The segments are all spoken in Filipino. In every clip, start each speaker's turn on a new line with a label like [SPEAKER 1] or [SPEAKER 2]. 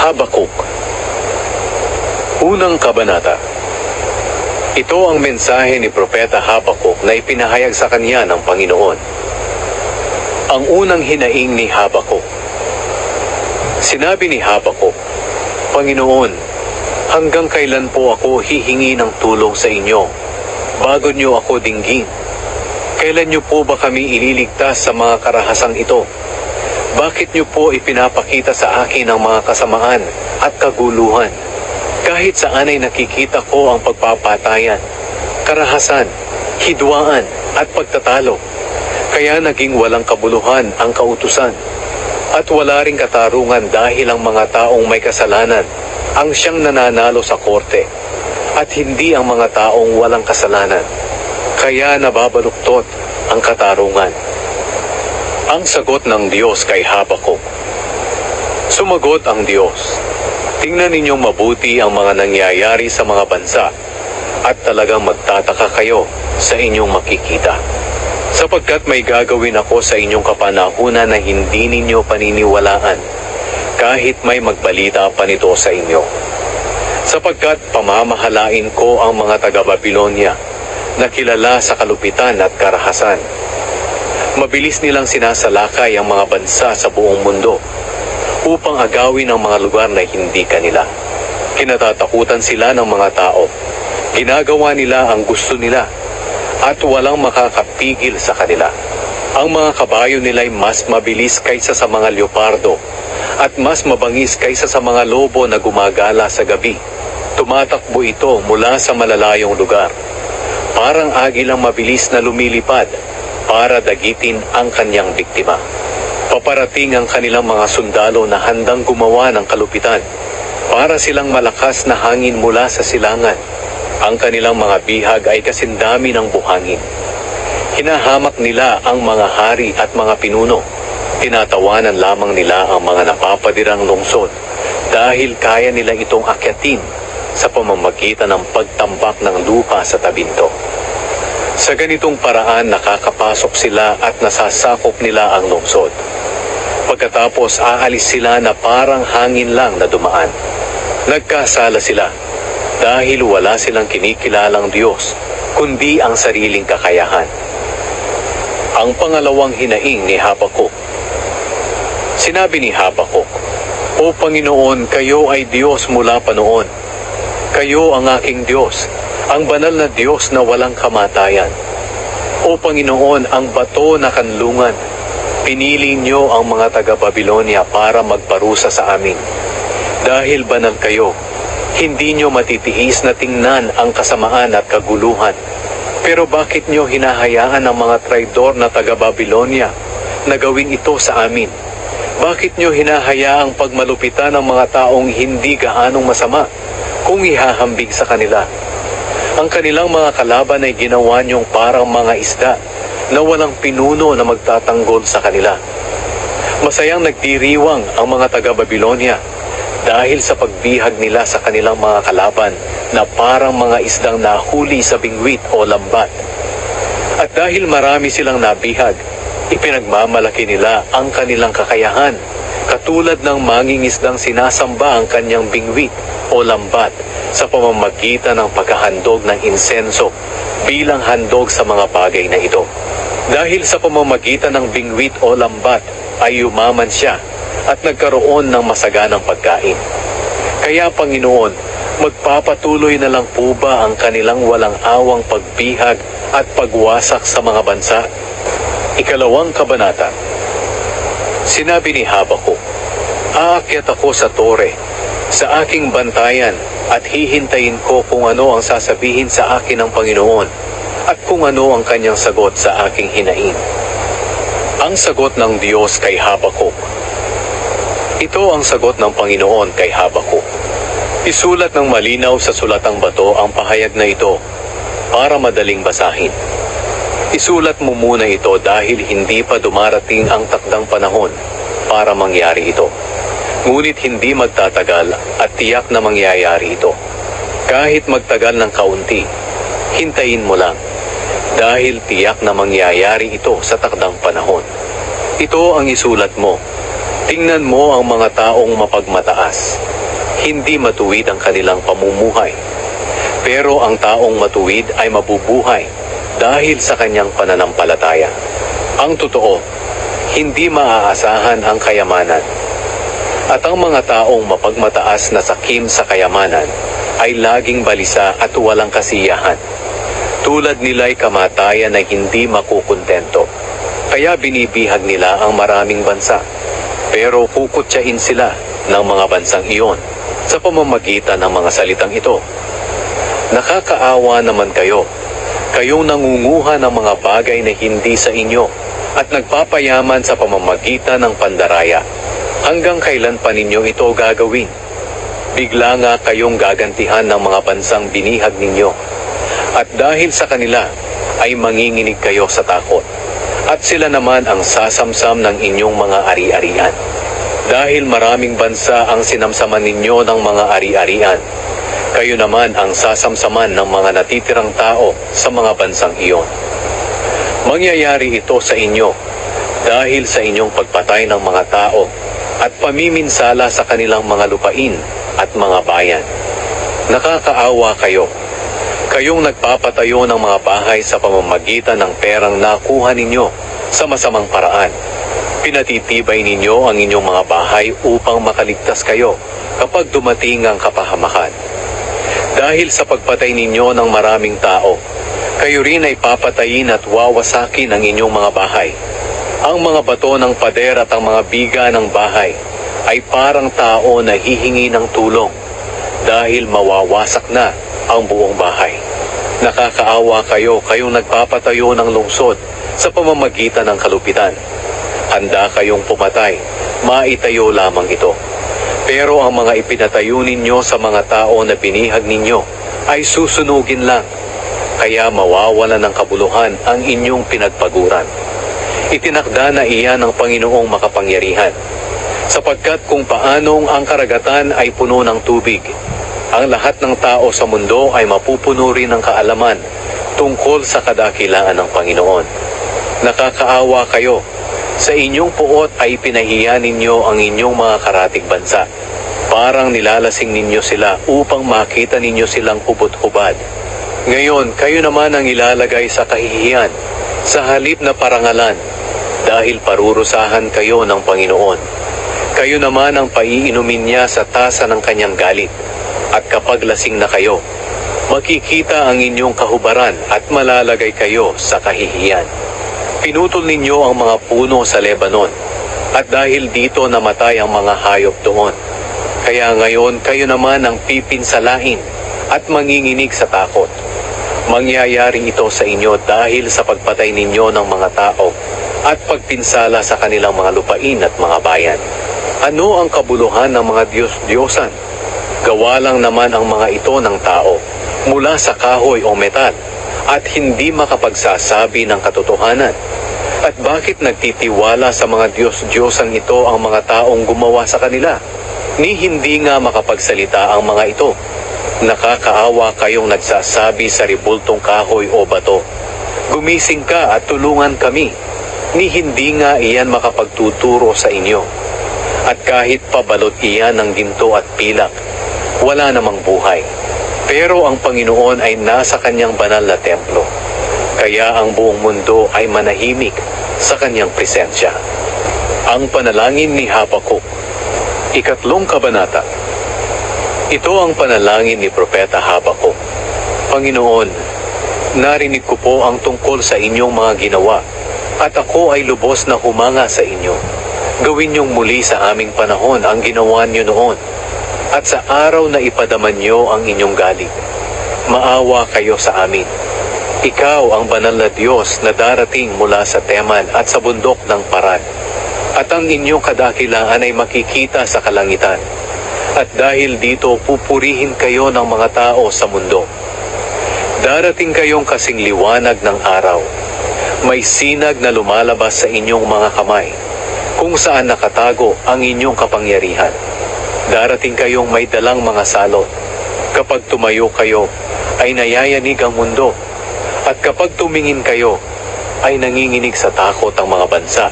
[SPEAKER 1] Habakuk Unang Kabanata Ito ang mensahe ni Propeta Habakuk na ipinahayag sa kanya ng Panginoon. Ang unang hinaing ni Habakuk Sinabi ni Habakuk, Panginoon, hanggang kailan po ako hihingi ng tulong sa inyo bago niyo ako dinggin? Kailan niyo po ba kami ililigtas sa mga karahasang ito? Bakit niyo po ipinapakita sa akin ang mga kasamaan at kaguluhan? Kahit saan ay nakikita ko ang pagpapatayan, karahasan, hidwaan at pagtatalo. Kaya naging walang kabuluhan ang kautusan. At wala ring katarungan dahil ang mga taong may kasalanan ang siyang nananalo sa korte at hindi ang mga taong walang kasalanan. Kaya nababaluktot ang katarungan. Ang sagot ng Diyos kay Habakuk. Sumagot ang Diyos. Tingnan ninyong mabuti ang mga nangyayari sa mga bansa at talagang magtataka kayo sa inyong makikita. Sapagkat may gagawin ako sa inyong kapanahunan na hindi ninyo paniniwalaan kahit may magbalita pa nito sa inyo. Sapagkat pamamahalain ko ang mga taga-Babilonya na kilala sa kalupitan at karahasan. Mabilis nilang sinasalakay ang mga bansa sa buong mundo upang agawin ang mga lugar na hindi kanila. Kinatatakutan sila ng mga tao. Ginagawa nila ang gusto nila at walang makakapigil sa kanila. Ang mga kabayo nila ay mas mabilis kaysa sa mga leopardo at mas mabangis kaysa sa mga lobo na gumagala sa gabi. Tumatakbo ito mula sa malalayong lugar. Parang agilang mabilis na lumilipad para dagitin ang kanyang biktima. Paparating ang kanilang mga sundalo na handang gumawa ng kalupitan para silang malakas na hangin mula sa silangan. Ang kanilang mga bihag ay kasindami ng buhangin. Hinahamak nila ang mga hari at mga pinuno. Tinatawanan lamang nila ang mga napapadirang lungsod dahil kaya nila itong akyatin sa pamamagitan ng pagtambak ng lupa sa tabinto. Sa ganitong paraan nakakapasok sila at nasasakop nila ang lungsod. Pagkatapos aalis sila na parang hangin lang na dumaan. Nagkasala sila dahil wala silang kinikilalang Diyos kundi ang sariling kakayahan. Ang pangalawang hinaing ni Habakuk. Sinabi ni Habakuk, O Panginoon, kayo ay Diyos mula pa noon. Kayo ang aking Diyos, ang banal na Diyos na walang kamatayan. O Panginoon, ang bato na kanlungan, pinili niyo ang mga taga-Babilonia para magparusa sa amin. Dahil banal kayo, hindi niyo matitiis na tingnan ang kasamaan at kaguluhan. Pero bakit niyo hinahayaan ang mga traidor na taga-Babilonia na gawin ito sa amin? Bakit niyo hinahayaang pagmalupitan ng mga taong hindi gaanong masama kung ihahambing sa kanila? Ang kanilang mga kalaban ay ginawa niyong parang mga isda na walang pinuno na magtatanggol sa kanila. Masayang nagdiriwang ang mga taga-Babilonia dahil sa pagbihag nila sa kanilang mga kalaban na parang mga isdang nahuli sa bingwit o lambat. At dahil marami silang nabihag, ipinagmamalaki nila ang kanilang kakayahan, katulad ng mangingisdang sinasamba ang kanyang bingwit o lambat sa pamamagitan ng paghahandog ng insenso bilang handog sa mga bagay na ito. Dahil sa pamamagitan ng bingwit o lambat ay yumaman siya at nagkaroon ng masaganang pagkain. Kaya Panginoon, magpapatuloy na lang po ba ang kanilang walang awang pagbihag at pagwasak sa mga bansa? Ikalawang kabanata Sinabi ni Habakuk, Aakyat ako sa tore, sa aking bantayan, at hihintayin ko kung ano ang sasabihin sa akin ng Panginoon, at kung ano ang kanyang sagot sa aking hinain. Ang sagot ng Diyos kay Habakuk ito ang sagot ng Panginoon kay Habakuk. Isulat ng malinaw sa sulatang bato ang pahayag na ito para madaling basahin. Isulat mo muna ito dahil hindi pa dumarating ang takdang panahon para mangyari ito. Ngunit hindi magtatagal at tiyak na mangyayari ito. Kahit magtagal ng kaunti, hintayin mo lang dahil tiyak na mangyayari ito sa takdang panahon. Ito ang isulat mo Tingnan mo ang mga taong mapagmataas. Hindi matuwid ang kanilang pamumuhay. Pero ang taong matuwid ay mabubuhay dahil sa kanyang pananampalataya. Ang totoo, hindi maaasahan ang kayamanan. At ang mga taong mapagmataas na sakim sa kayamanan ay laging balisa at walang kasiyahan. Tulad nila'y kamatayan na hindi makukontento. Kaya binibihag nila ang maraming bansa. Pero kukutsain sila ng mga bansang iyon sa pamamagitan ng mga salitang ito. Nakakaawa naman kayo. Kayong nangunguha ng mga bagay na hindi sa inyo at nagpapayaman sa pamamagitan ng pandaraya. Hanggang kailan pa ninyo ito gagawin? Bigla nga kayong gagantihan ng mga bansang binihag ninyo. At dahil sa kanila, ay manginginig kayo sa takot. At sila naman ang sasamsam ng inyong mga ari-arian. Dahil maraming bansa ang sinamsaman ninyo ng mga ari-arian, kayo naman ang sasamsaman ng mga natitirang tao sa mga bansang iyon. Mangyayari ito sa inyo dahil sa inyong pagpatay ng mga tao at pamiminsala sa kanilang mga lupain at mga bayan. Nakakaawa kayo. Kayong nagpapatayo ng mga bahay sa pamamagitan ng perang nakuha ninyo sa masamang paraan. Pinatitibay ninyo ang inyong mga bahay upang makaligtas kayo kapag dumating ang kapahamakan. Dahil sa pagpatay ninyo ng maraming tao, kayo rin ay papatayin at wawasakin ang inyong mga bahay. Ang mga bato ng pader at ang mga biga ng bahay ay parang tao na hihingi ng tulong dahil mawawasak na ang buong bahay. Nakakaawa kayo kayong nagpapatayo ng lungsod sa pamamagitan ng kalupitan. Handa kayong pumatay, maitayo lamang ito. Pero ang mga ipinatayo ninyo sa mga tao na binihag ninyo ay susunugin lang. Kaya mawawala ng kabuluhan ang inyong pinagpaguran. Itinakda na iyan ng Panginoong makapangyarihan. Sapagkat kung paanong ang karagatan ay puno ng tubig, ang lahat ng tao sa mundo ay mapupuno rin ng kaalaman tungkol sa kadakilaan ng Panginoon. Nakakaawa kayo. Sa inyong puot ay pinahiya ninyo ang inyong mga karatig bansa. Parang nilalasing ninyo sila upang makita ninyo silang hubot-hubad. Ngayon, kayo naman ang ilalagay sa kahihiyan, sa halip na parangalan, dahil parurusahan kayo ng Panginoon. Kayo naman ang paiinumin niya sa tasa ng kanyang galit. At kapag lasing na kayo, makikita ang inyong kahubaran at malalagay kayo sa kahihiyan. Pinutol ninyo ang mga puno sa Lebanon, at dahil dito namatay ang mga hayop doon. Kaya ngayon kayo naman ang pipinsalain at manginginig sa takot. Mangyayari ito sa inyo dahil sa pagpatay ninyo ng mga tao at pagpinsala sa kanilang mga lupain at mga bayan. Ano ang kabuluhan ng mga Diyos-Diyosan? Gawa lang naman ang mga ito ng tao mula sa kahoy o metal at hindi makapagsasabi ng katotohanan. At bakit nagtitiwala sa mga Diyos-Diyosan ito ang mga taong gumawa sa kanila? Ni hindi nga makapagsalita ang mga ito. Nakakaawa kayong nagsasabi sa ribultong kahoy o bato. Gumising ka at tulungan kami. Ni hindi nga iyan makapagtuturo sa inyo. At kahit pabalot iyan ng ginto at pilak, wala namang buhay. Pero ang Panginoon ay nasa kanyang banal na templo. Kaya ang buong mundo ay manahimik sa kanyang presensya. Ang panalangin ni Habakuk, ikatlong kabanata. Ito ang panalangin ni Propeta Habakuk. Panginoon, narinig ko po ang tungkol sa inyong mga ginawa, at ako ay lubos na humanga sa inyo. Gawin niyong muli sa aming panahon ang ginawa niyo noon, at sa araw na ipadaman niyo ang inyong galit. Maawa kayo sa amin. Ikaw ang banal na Diyos na darating mula sa Teman at sa bundok ng Paran. At ang inyong kadakilaan ay makikita sa kalangitan. At dahil dito pupurihin kayo ng mga tao sa mundo. Darating kayong kasing liwanag ng araw. May sinag na lumalabas sa inyong mga kamay, kung saan nakatago ang inyong kapangyarihan. Darating kayong may dalang mga salot. Kapag tumayo kayo, ay nayayanig ang mundo. At kapag tumingin kayo, ay nanginginig sa takot ang mga bansa.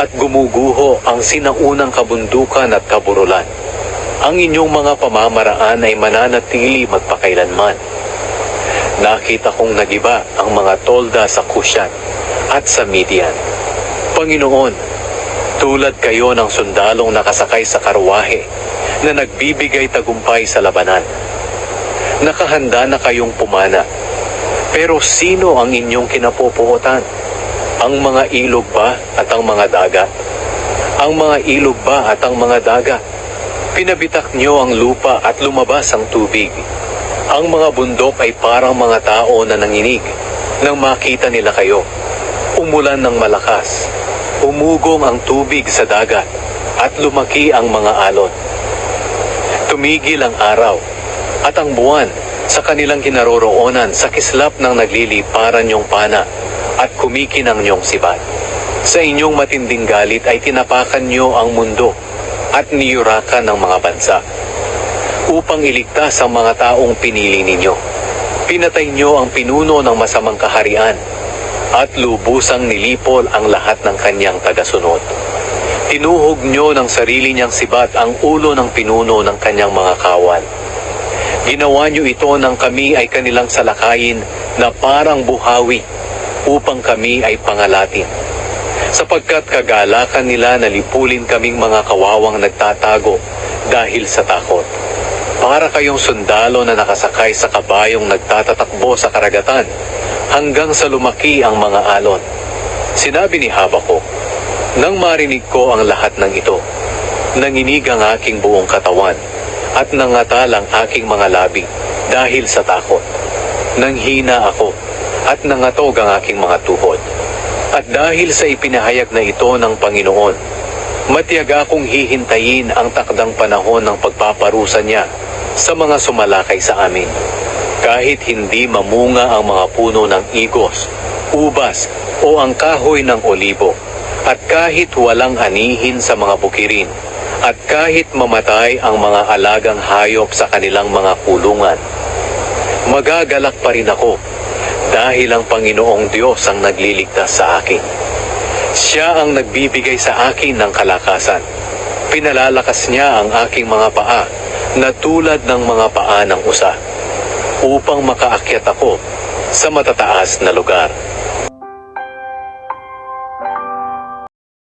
[SPEAKER 1] at gumuguho ang sinaunang kabundukan at kaburulan. Ang inyong mga pamamaraan ay mananatili magpakailanman. Nakita kong nagiba ang mga tolda sa Kushan at sa Midian. Panginoon, tulad kayo ng sundalong nakasakay sa karwahe na nagbibigay tagumpay sa labanan. Nakahanda na kayong pumana. Pero sino ang inyong kinapupuotan? Ang mga ilog ba at ang mga dagat? Ang mga ilog ba at ang mga dagat? Pinabitak niyo ang lupa at lumabas ang tubig. Ang mga bundok ay parang mga tao na nanginig nang makita nila kayo. Umulan ng malakas. Umugong ang tubig sa dagat at lumaki ang mga alon. Tumigil ang araw at ang buwan sa kanilang kinaroroonan sa kislap ng nagliliparan niyong pana at kumikinang niyong sibat. Sa inyong matinding galit ay tinapakan niyo ang mundo at niyurakan ng mga bansa upang iligtas ang mga taong pinili ninyo. Pinatay niyo ang pinuno ng masamang kaharian at lubusang nilipol ang lahat ng kanyang tagasunod. Tinuhog niyo ng sarili niyang sibat ang ulo ng pinuno ng kanyang mga kawal. Ginawa niyo ito nang kami ay kanilang salakayin na parang buhawi upang kami ay pangalatin. Sapagkat kagalakan nila na lipulin kaming mga kawawang nagtatago dahil sa takot. Para kayong sundalo na nakasakay sa kabayong nagtatatakbo sa karagatan hanggang sa lumaki ang mga alon. Sinabi ni Habakuk, Nang marinig ko ang lahat ng ito, nanginig ang aking buong katawan at nangatal ang aking mga labi dahil sa takot. Nanghina ako at nangatog ang aking mga tuhod. At dahil sa ipinahayag na ito ng Panginoon, matiyaga akong hihintayin ang takdang panahon ng pagpaparusa niya sa mga sumalakay sa amin. Kahit hindi mamunga ang mga puno ng igos, ubas o ang kahoy ng olibo, at kahit walang anihin sa mga bukirin, at kahit mamatay ang mga alagang hayop sa kanilang mga kulungan, magagalak pa rin ako dahil ang Panginoong Diyos ang nagliligtas sa akin. Siya ang nagbibigay sa akin ng kalakasan. Pinalalakas niya ang aking mga paa na tulad ng mga paa ng usa upang makaakyat ako sa matataas na lugar.